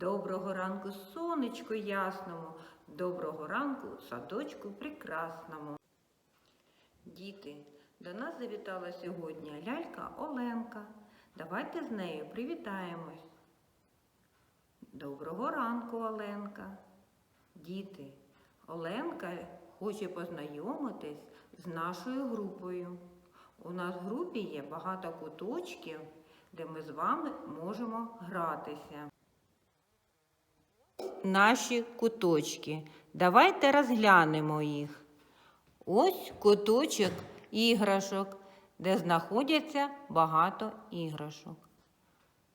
Доброго ранку, сонечку ясному, доброго ранку, садочку прекрасному. Діти, до нас завітала сьогодні лялька Оленка. Давайте з нею привітаємось. Доброго ранку, Оленка. Діти, Оленка хоче познайомитись з нашою групою. У нас в групі є багато куточків, де ми з вами можемо гратися. Наші куточки. Давайте розглянемо їх. Ось куточок іграшок, де знаходяться багато іграшок.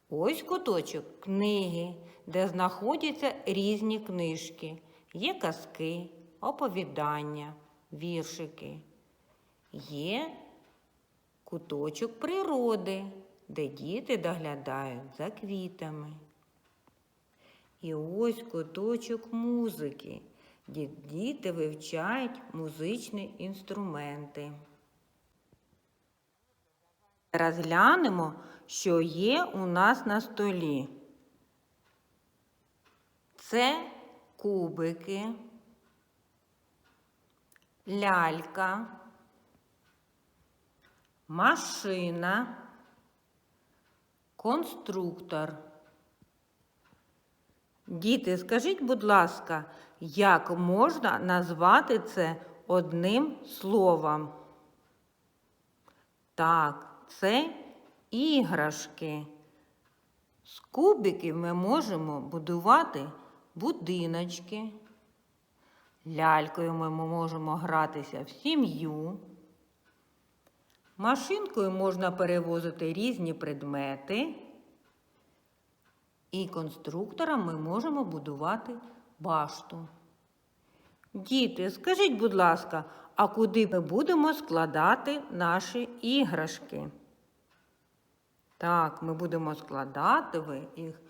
Ось куточок книги, де знаходяться різні книжки. Є казки, оповідання, віршики. Є куточок природи, де діти доглядають за квітами. І ось куточок музики, де діти вивчають музичні інструменти. Розглянемо, що є у нас на столі. Це кубики, лялька, машина, конструктор. Діти, скажіть, будь ласка, як можна назвати це одним словом? Так, це іграшки. З кубиків ми можемо будувати будиночки. Лялькою ми можемо гратися в сім'ю. Машинкою можна перевозити різні предмети. І конструктором ми можемо будувати башту. Діти, скажіть, будь ласка, а куди ми будемо складати наші іграшки? Так, ми будемо складати в їх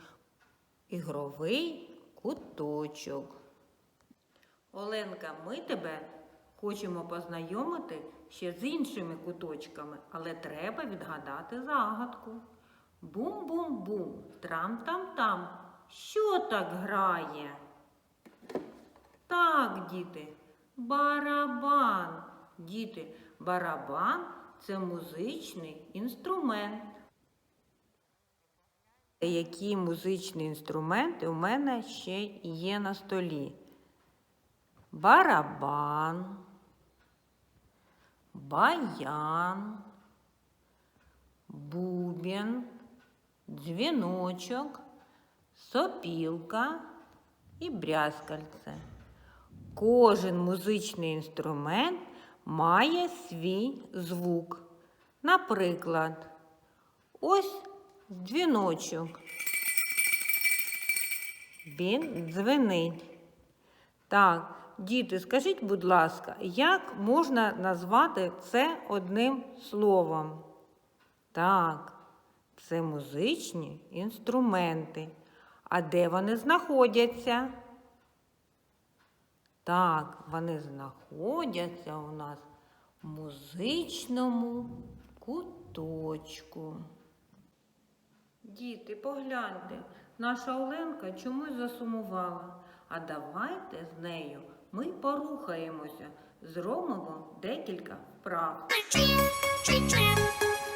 ігровий куточок. Оленка, ми тебе хочемо познайомити ще з іншими куточками, але треба відгадати загадку. Бум-бум-бум, трам-там-там. Що так грає? Так, діти, барабан. Діти, барабан це музичний інструмент. Які музичні інструменти у мене ще є на столі? Барабан, баян, бубен, дзвіночок, сопілка і брязкальце. Кожен музичний інструмент має свій звук. Наприклад, ось дзвіночок. Він дзвенить. Так, діти, скажіть, будь ласка, як можна назвати це одним словом? Так, це музичні інструменти. А де вони знаходяться? Так, вони знаходяться у нас в музичному куточку. Діти, погляньте, наша Оленка чомусь засумувала. А давайте з нею ми порухаємося, зробимо декілька вправ.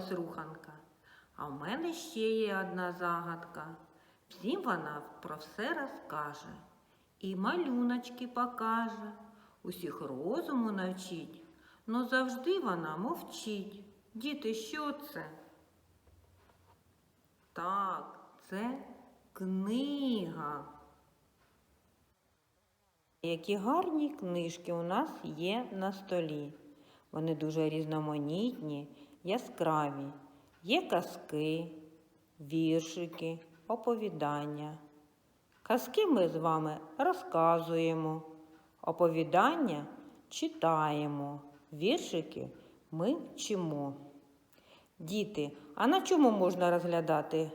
сподобалась руханка? А в мене ще є одна загадка. Всім вона про все розкаже і малюночки покаже, усіх розуму навчить, но завжди вона мовчить. Діти, що це? Так, це книга. Які гарні книжки у нас є на столі. Вони дуже різноманітні, яскраві. Є казки, віршики, оповідання. Казки ми з вами розказуємо, оповідання читаємо, віршики ми вчимо. Діти, а на чому можна розглядати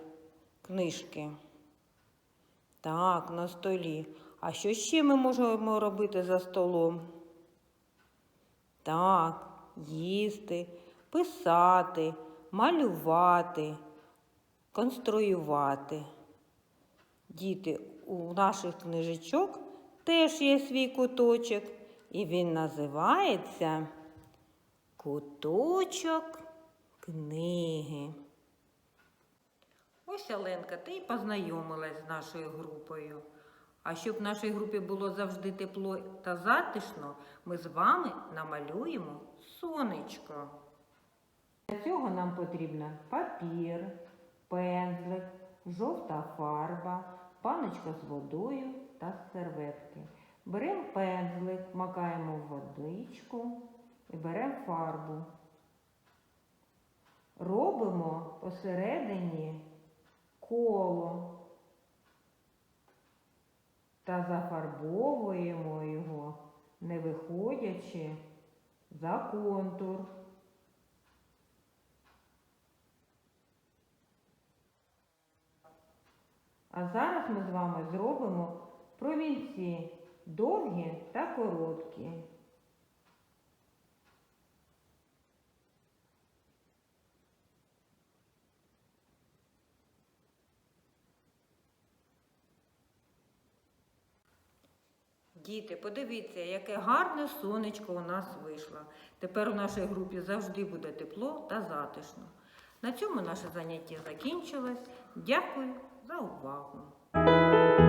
книжки? Так, на столі. А що ще ми можемо робити за столом? Так, їсти, писати, малювати, конструювати. Діти, у наших книжечок теж є свій куточок, і він називається Куточок книги. Ось Оленка, ти й познайомилась з нашою групою. А щоб в нашій групі було завжди тепло та затишно, ми з вами намалюємо сонечко. Для цього нам потрібно папір, пензлик, жовта фарба, баночка з водою та серветки. Беремо пензлик, макаємо в водичку і беремо фарбу. Робимо посередині коло та зафарбовуємо його, не виходячи за контур. А зараз ми з вами зробимо промінці довгі та короткі. Діти, подивіться, яке гарне сонечко у нас вийшло. Тепер у нашій групі завжди буде тепло та затишно. На цьому наше заняття закінчилось. Дякую Não, 刮